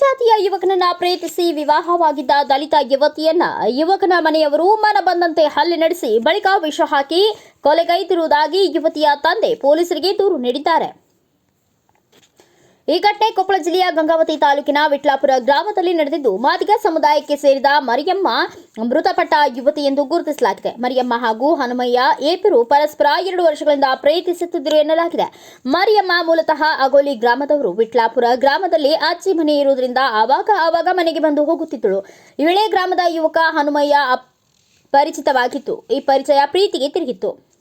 ಜಾತಿಯ ಯುವಕನನ್ನ ಪ್ರೀತಿಸಿ ವಿವಾಹವಾಗಿದ್ದ ದಲಿತ ಯುವತಿಯನ್ನ ಯುವಕನ ಮನೆಯವರು ಮನ ಬಂದಂತೆ ಹಲ್ಲೆ ನಡೆಸಿ ಬಳಿಕ ವಿಷ ಹಾಕಿ ಕೊಲೆಗೈದಿರುವುದಾಗಿ ಯುವತಿಯ ತಂದೆ ಪೊಲೀಸರಿಗೆ ದೂರು ನೀಡಿದ್ದಾರೆ. ಈ ಘಟನೆ ಕೊಪ್ಪಳ ಜಿಲ್ಲೆಯ ಗಂಗಾವತಿ ತಾಲೂಕಿನ ವಿಟ್ಲಾಪುರ ಗ್ರಾಮದಲ್ಲಿ ನಡೆದಿದ್ದು, ಮಾದಿಗ ಸಮುದಾಯಕ್ಕೆ ಸೇರಿದ ಮರಿಯಮ್ಮ ಮೃತಪಟ್ಟ ಯುವತಿ ಎಂದು ಗುರುತಿಸಲಾಗಿದೆ. ಮರಿಯಮ್ಮ ಹಾಗೂ ಹನುಮಯ್ಯ, ಏಪಿರು ಪರಸ್ಪರ ಎರಡು ವರ್ಷಗಳಿಂದ ಪ್ರೀತಿಸುತ್ತಿದ್ದರು ಎನ್ನಲಾಗಿದೆ. ಮರಿಯಮ್ಮ ಮೂಲತಃ ಅಗೋಲಿ ಗ್ರಾಮದವರು. ವಿಟ್ಲಾಪುರ ಗ್ರಾಮದಲ್ಲಿ ಅಜ್ಜಿ ಮನೆ ಇರುವುದರಿಂದ ಆವಾಗ ಆವಾಗ ಮನೆಗೆ ಬಂದು ಹೋಗುತ್ತಿದ್ದಳು. ವೇಳೆ ಗ್ರಾಮದ ಯುವಕ ಹನುಮಯ್ಯ ಪರಿಚಿತವಾಗಿತ್ತು. ಈ ಪರಿಚಯ ಪ್ರೀತಿಗೆ ತಿರುಗಿತ್ತು.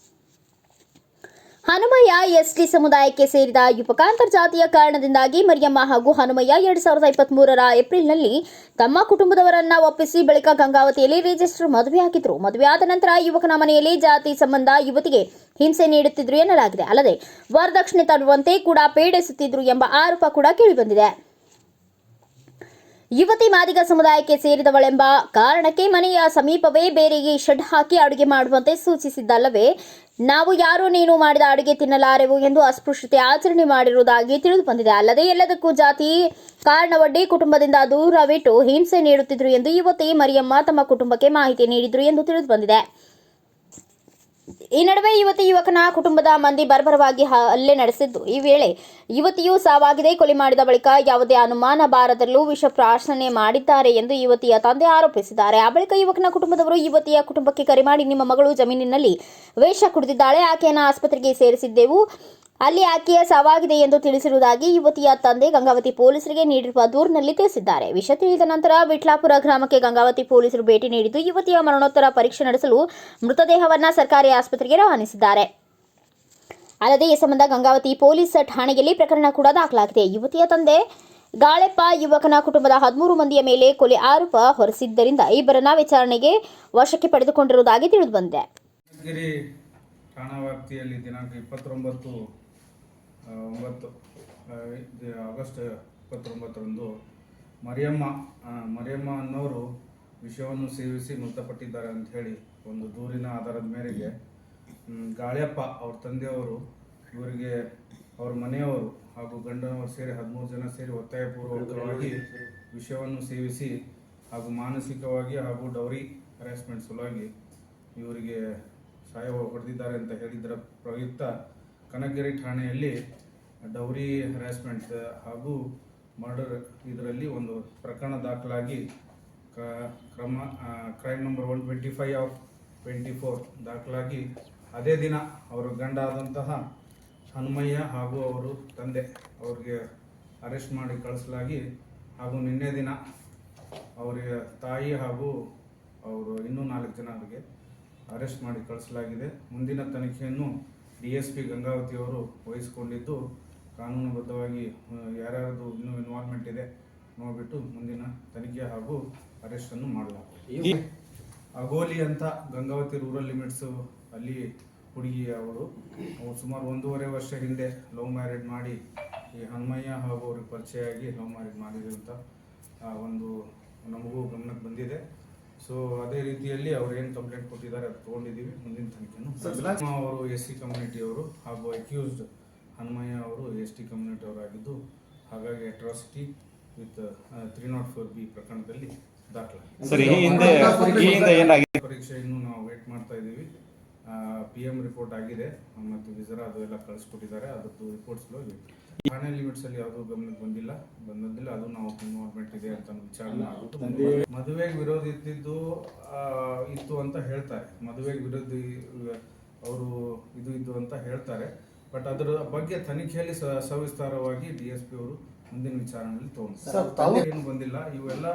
ಹನುಮಯ್ಯ ಎಸ್ಟಿ ಸಮುದಾಯಕ್ಕೆ ಸೇರಿದ ಯುವಕ ಅಂತರ್ಜಾತಿಯ ಕಾರಣದಿಂದಾಗಿ ಮರಿಯಮ್ಮ ಹಾಗೂ ಹನುಮಯ್ಯ ಎರಡ್ ಸಾವಿರದ ಇಪ್ಪತ್ತ್ ಮೂರರ ಏಪ್ರಿಲ್ನಲ್ಲಿ ತಮ್ಮ ಕುಟುಂಬದವರನ್ನ ಒಪ್ಪಿಸಿ ಬಳಿಕ ಗಂಗಾವತಿಯಲ್ಲಿ ರಿಜಿಸ್ಟರ್ ಮದುವೆಯಾಗಿದ್ರು ಮದುವೆಯಾದ ನಂತರ ಯುವಕನ ಮನೆಯಲ್ಲಿ ಜಾತಿ ಸಂಬಂಧ ಯುವತಿಗೆ ಹಿಂಸೆ ನೀಡುತ್ತಿದ್ರು ಎನ್ನಲಾಗಿದೆ. ಅಲ್ಲದೆ ವರದಕ್ಷಿಣೆ ತರುವಂತೆ ಕೂಡ ಪೀಡಿಸುತ್ತಿದ್ರು ಎಂಬ ಆರೋಪ ಕೂಡ ಕೇಳಿಬಂದಿದೆ. ಯುವತಿ ಮಾದಿಗ ಸಮುದಾಯಕ್ಕೆ ಸೇರಿದವಳೆಂಬ ಕಾರಣಕ್ಕೆ ಮನೆಯ ಸಮೀಪವೇ ಬೇರೆಗೆ ಶೆಡ್ ಹಾಕಿ ಅಡುಗೆ ಮಾಡುವಂತೆ ಸೂಚಿಸಿದ್ದಲ್ಲವೇ, ನಾವು ಯಾರು ನೀನು ಮಾಡಿದ ಅಡುಗೆ ತಿನ್ನಲಾರೆವು ಎಂದು ಅಸ್ಪೃಶ್ಯತೆ ಆಚರಣೆ ಮಾಡಿರುವುದಾಗಿ ತಿಳಿದು ಬಂದಿದೆ. ಅಲ್ಲದೆ ಎಲ್ಲದಕ್ಕೂ ಜಾತಿ ಕಾರಣವೊಡ್ಡಿ ಕುಟುಂಬದಿಂದ ದೂರವಿಟ್ಟು ಹಿಂಸೆ ನೀಡುತ್ತಿದ್ರು ಎಂದು ಯುವತಿ ಮರಿಯಮ್ಮ ತಮ್ಮ ಕುಟುಂಬಕ್ಕೆ ಮಾಹಿತಿ ನೀಡಿದ್ರು ಎಂದು ತಿಳಿದು ಬಂದಿದೆ. ಈ ನಡುವೆ ಯುವತಿ ಯುವಕನ ಕುಟುಂಬದ ಮಂದಿ ಬರ್ಬರವಾಗಿ ಹಲ್ಲೆ ನಡೆಸಿದ್ದು. ಈ ವೇಳೆ ಯುವತಿಯು ಸಾವಾಗಿದೆ. ಕೊಲೆ ಮಾಡಿದ ಬಳಿಕ ಯಾವುದೇ ಅನುಮಾನ ಬಾರದಲ್ಲೂ ವಿಷ ಪ್ರಾಶನೆ ಮಾಡಿದ್ದಾರೆ ಎಂದು ಯುವತಿಯ ತಂದೆ ಆರೋಪಿಸಿದ್ದಾರೆ. ಆ ಬಳಿಕ ಯುವಕನ ಕುಟುಂಬದವರು ಯುವತಿಯ ಕುಟುಂಬಕ್ಕೆ ಕರೆ ಮಾಡಿ ನಿಮ್ಮ ಮಗಳು ಜಮೀನಿನಲ್ಲಿ ವೇಷ ಕುಡಿದಿದ್ದಾಳೆ. ಆಕೆಯನ್ನು ಆಸ್ಪತ್ರೆಗೆ ಸೇರಿಸಿದ್ದೆವು. ಅಲ್ಲಿ ಆಕೆಯ ಸಾವಾಗಿದೆ ಎಂದು ತಿಳಿಸಿರುವುದಾಗಿ ಯುವತಿಯ ತಂದೆ ಗಂಗಾವತಿ ಪೊಲೀಸರಿಗೆ ನೀಡಿರುವ ದೂರಿನಲ್ಲಿ ತಿಳಿಸಿದ್ದಾರೆ. ವಿಷಯ ತಿಳಿದ ನಂತರ ವಿಟ್ಲಾಪುರ ಗ್ರಾಮಕ್ಕೆ ಗಂಗಾವತಿ ಪೊಲೀಸರು ಭೇಟಿ ನೀಡಿದ್ದು, ಯುವತಿಯ ಮರಣೋತ್ತರ ಪರೀಕ್ಷೆ ನಡೆಸಲು ಮೃತದೇಹವನ್ನು ಸರ್ಕಾರಿ ಆಸ್ಪತ್ರೆಗೆ ರವಾನಿಸಿದ್ದಾರೆ. ಅಲ್ಲದೆ, ಈ ಸಂಬಂಧ ಗಂಗಾವತಿ ಪೊಲೀಸ್ ಠಾಣೆಯಲ್ಲಿ ಪ್ರಕರಣ ಕೂಡ ದಾಖಲಾಗಿದೆ. ಯುವತಿಯ ತಂದೆ ಗಾಳೆಪ್ಪ ಯುವಕನ ಕುಟುಂಬದ ಹದಿಮೂರು ಮಂದಿಯ ಮೇಲೆ ಕೊಲೆ ಆರೋಪ ಹೊರಿಸಿದ್ದರಿಂದ ಇಬ್ಬರನ್ನ ವಿಚಾರಣೆಗೆ ವಶಕ್ಕೆ ಪಡೆದುಕೊಂಡಿರುವುದಾಗಿ ತಿಳಿದುಬಂದಿದೆ. ಠಾಣಾ ವ್ಯಾಪ್ತಿಯಲ್ಲಿ ದಿನಾಂಕ ಇಪ್ಪತ್ತೊಂಬತ್ತು ಒಂಬತ್ತು ಆಗಸ್ಟ್ ಇಪ್ಪತ್ತೊಂಬತ್ತರಂದು ಮರಿಯಮ್ಮ ಮರಿಯಮ್ಮ ಅನ್ನೋರು ವಿಷವನ್ನು ಸೇವಿಸಿ ಮೃತಪಟ್ಟಿದ್ದಾರೆ ಅಂತ ಹೇಳಿ ಒಂದು ದೂರಿನ ಆಧಾರದ ಮೇರೆಗೆ ಗಾಳಿಯಪ್ಪ ಅವ್ರ ತಂದೆಯವರು, ಇವರಿಗೆ ಅವ್ರ ಮನೆಯವರು ಹಾಗೂ ಗಂಡನವರು ಸೇರಿ ಹದಿಮೂರು ಜನ ಸೇರಿ ಒತ್ತಾಯಪೂರ್ವಕವಾಗಿ ವಿಷವನ್ನು ಸೇವಿಸಿ ಹಾಗೂ ಮಾನಸಿಕವಾಗಿ ಹಾಗೂ ಡೌರಿ ಹರಾಸ್ಮೆಂಟ್ ಸಲುವಾಗಿ ಇವರಿಗೆ ಸಹಾಯ ಹೊಡೆದಿದ್ದಾರೆ ಅಂತ ಹೇಳಿದರ ಪ್ರಯುಕ್ತ ಕನಕಗಿರಿ ಠಾಣೆಯಲ್ಲಿ ಡೌರಿ ಹರಾಸ್ಮೆಂಟ್ ಹಾಗೂ ಮರ್ಡರ್ ಇದರಲ್ಲಿ ಒಂದು ಪ್ರಕರಣ ದಾಖಲಾಗಿ ಕ್ರಮ crime number one twenty five of twenty four ದಾಖಲಾಗಿ ಅದೇ ದಿನ ಅವರ ಗಂಡ ಆದಂತಹ ಹನುಮಯ್ಯ ಹಾಗೂ ಅವರು ತಂದೆ ಅವ್ರಿಗೆ ಅರೆಸ್ಟ್ ಮಾಡಿ ಕಳಿಸಲಾಗಿ ಹಾಗೂ ನಿನ್ನೆ ದಿನ ಅವರಿಗೆ ತಾಯಿ ಹಾಗೂ ಅವರು ಇನ್ನೂ ನಾಲ್ಕು ಜನ ಅವರಿಗೆ ಅರೆಸ್ಟ್ ಮಾಡಿ ಕಳಿಸಲಾಗಿದೆ. ಮುಂದಿನ ತನಿಖೆಯನ್ನು ಡಿ ಎಸ್ ಪಿ ಗಂಗಾವತಿಯವರು ವಹಿಸಿಕೊಂಡಿದ್ದು ಕಾನೂನುಬದ್ಧವಾಗಿ ಯಾರ್ಯಾರದು ಇನ್ನೂ ಇನ್ವಾಲ್ವ್ಮೆಂಟ್ ಇದೆ ನೋಡಿಬಿಟ್ಟು ಮುಂದಿನ ತನಿಖೆ ಹಾಗೂ ಅರೆಸ್ಟನ್ನು ಮಾಡಲಾಗಿದೆ ಅಗೋಲಿ ಅಂತ ಗಂಗಾವತಿ ರೂರಲ್ ಲಿಮಿಟ್ಸು ಅಲ್ಲಿ ಹುಡುಗಿ ಅವರು ಸುಮಾರು ಒಂದೂವರೆ ವರ್ಷ ಹಿಂದೆ ಲವ್ ಮ್ಯಾರೇಜ್ ಮಾಡಿ ಈ ಹನುಮಯ್ಯ ಹಾಗೂ ಅವ್ರಿಗೆ ಪರಿಚಯ ಆಗಿ ಲವ್ ಮ್ಯಾರೇಜ್ ಮಾಡಿದಂಥ ಒಂದು ನಮಗೂ ಗಮನಕ್ಕೆ ಬಂದಿದೆ. ಸೊ ಅದೇ ರೀತಿಯಲ್ಲಿ ಅವ್ರು ಏನು ಕಂಪ್ಲೇಂಟ್ ಕೊಟ್ಟಿದ್ದಾರೆ ಅದು ತೊಗೊಂಡಿದ್ದೀವಿ ಮುಂದಿನ ತನಿಖೆಯನ್ನು ಅವರು ಎಸ್ ಸಿ ಕಮ್ಯುನಿಟಿಯವರು ಹಾಗೂ ಅಕ್ಯೂಸ್ಡ್ ಹನುಮಯ್ಯ ಅವರು ಎಸ್ ಟಿ ಕಮ್ಯುನಿಟಿ ಅವರಾಗಿದ್ದು ಹಾಗಾಗಿ atrocity with three not four B ಪ್ರಕರಣದಲ್ಲಿ ದಾಖಲಾಗಿದೆ. ಸರ್ ಈ ಹಿಂದೆ ಈ ಹಿಂದೆ ಏನಾಗಿದೆ ಪರೀಕ್ಷೆಯನ್ನು ನಾವು ವೇಟ್ ಮಾಡ್ತಾ ಇದ್ದೀವಿ. ಪಿ ಎಂ ರಿಪೋರ್ಟ್ ಆಗಿದೆ. ಮತ್ತು ವಿಸರಾ ಅದು ಎಲ್ಲ ಕಳಿಸ್ಕೊಟ್ಟಿದ್ದಾರೆ. ಅದರದ್ದು ರಿಪೋರ್ಟ್ಸ್ಗಳು ಠಾಣೆ ಲಿಮಿಟ್ಸ್ ಅಲ್ಲಿ ಯಾವುದೂ ಗಮನಕ್ಕೆ ಬಂದಿಲ್ಲ. ಬಂದಿಲ್ಲ ಅದು ನಾವು ಇದೆ ಅಂತ ವಿಚಾರ ಮದುವೆಗೆ ವಿರೋಧ ಇದ್ದಿದ್ದು ಇತ್ತು ಅಂತ ಹೇಳ್ತಾರೆ. ಮದುವೆಗೆ ವಿರೋಧಿ ಅವರು ಇದು ಇದ್ದು ಅಂತ ಹೇಳ್ತಾರೆ. ಬಟ್ ಅದರ ಬಗ್ಗೆ ತನಿಖೆಯಲ್ಲಿ ಸವಿಸ್ತಾರವಾಗಿ ಡಿ ಎಸ್ ಪಿ ಅವರು ಮುಂದಿನ ವಿಚಾರಣೆಯಲ್ಲಿ ತೋರಿಸ್ತಾರೆ. ಏನು ಬಂದಿಲ್ಲ. ಇವೆಲ್ಲ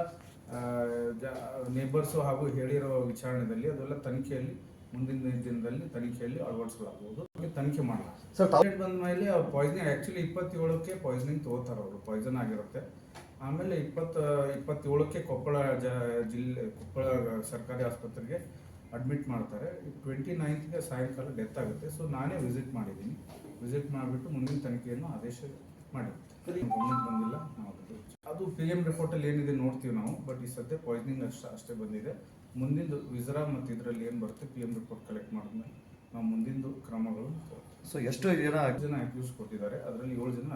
ನೇಬರ್ಸು ಹಾಗೂ ಹೇಳಿರೋ ವಿಚಾರಣೆಯಲ್ಲಿ ಅದೆಲ್ಲ ತನಿಖೆಯಲ್ಲಿ ಮುಂದಿನ ದಿನದಲ್ಲಿ ತನಿಖೆಯಲ್ಲಿ ಅಳವಡಿಸಲಾಗುವುದು ತನಿಖೆ ಮಾಡಲ್ಲ. ಸರ್ ತಾವು ಬಂದ ಮೇಲೆ ಅವ್ರು ಪಾಯ್ಸನಿಂಗ್ ಆ್ಯಕ್ಚುಲಿ ಇಪ್ಪತ್ತೇಳಕ್ಕೆ ಪಾಯ್ಸನಿಂಗ್ ತಗೋತಾರೆ ಅವರು ಪಾಯ್ಸನ್ ಆಗಿರುತ್ತೆ. ಆಮೇಲೆ ಇಪ್ಪತ್ತ ಇಪ್ಪತ್ತೇಳಕ್ಕೆ ಕೊಪ್ಪಳ ಜ ಜಿಲ್ಲೆ ಕೊಪ್ಪಳ ಸರ್ಕಾರಿ ಆಸ್ಪತ್ರೆಗೆ ಅಡ್ಮಿಟ್ ಮಾಡ್ತಾರೆ. ಟ್ವೆಂಟಿ ನೈನ್ತ್ಗೆ ಸಾಯಂಕಾಲ ಡೆತ್ ಆಗುತ್ತೆ. ಸೊ ನಾನೇ ವಿಸಿಟ್ ಮಾಡಿದ್ದೀನಿ. ವಿಸಿಟ್ ಮಾಡಿಬಿಟ್ಟು ಮುಂದಿನ ತನಿಖೆಯನ್ನು ಆದೇಶ ಗಮನಕ್ಕೆ ಬಂದಿಲ್ಲ ನಾವು ಅದು- ಪಿ ಎಂ ರಿಪೋರ್ಟಲ್ಲಿ ಏನಿದೆ ನೋಡ್ತೀವಿ ನಾವು ಬಟ್ ಈ ಸದ್ಯ ಪಾಯ್ಸನಿಂಗ್ ಅಷ್ಟೇ ಅಷ್ಟೇ ಬಂದಿದೆ. ಮುಂದಿನ ವಿಸರಾ ಮತ್ತು ಇದರಲ್ಲಿ ಏನು ಬರುತ್ತೆ ಪಿ ಎಂ ರಿಪೋರ್ಟ್ ಕಲೆಕ್ಟ್ ಮಾಡಿದ್ಮೇಲೆ. ನಾವು ಮುಂದಿಂದು ಕ್ರಮಗಳು ಸೊ ಎಷ್ಟು ಜನ ಜನ ಅಕ್ಯೂಸ್ ಕೊಟ್ಟಿದ್ದಾರೆ. ಅದರಲ್ಲಿ ಏಳು ಜನ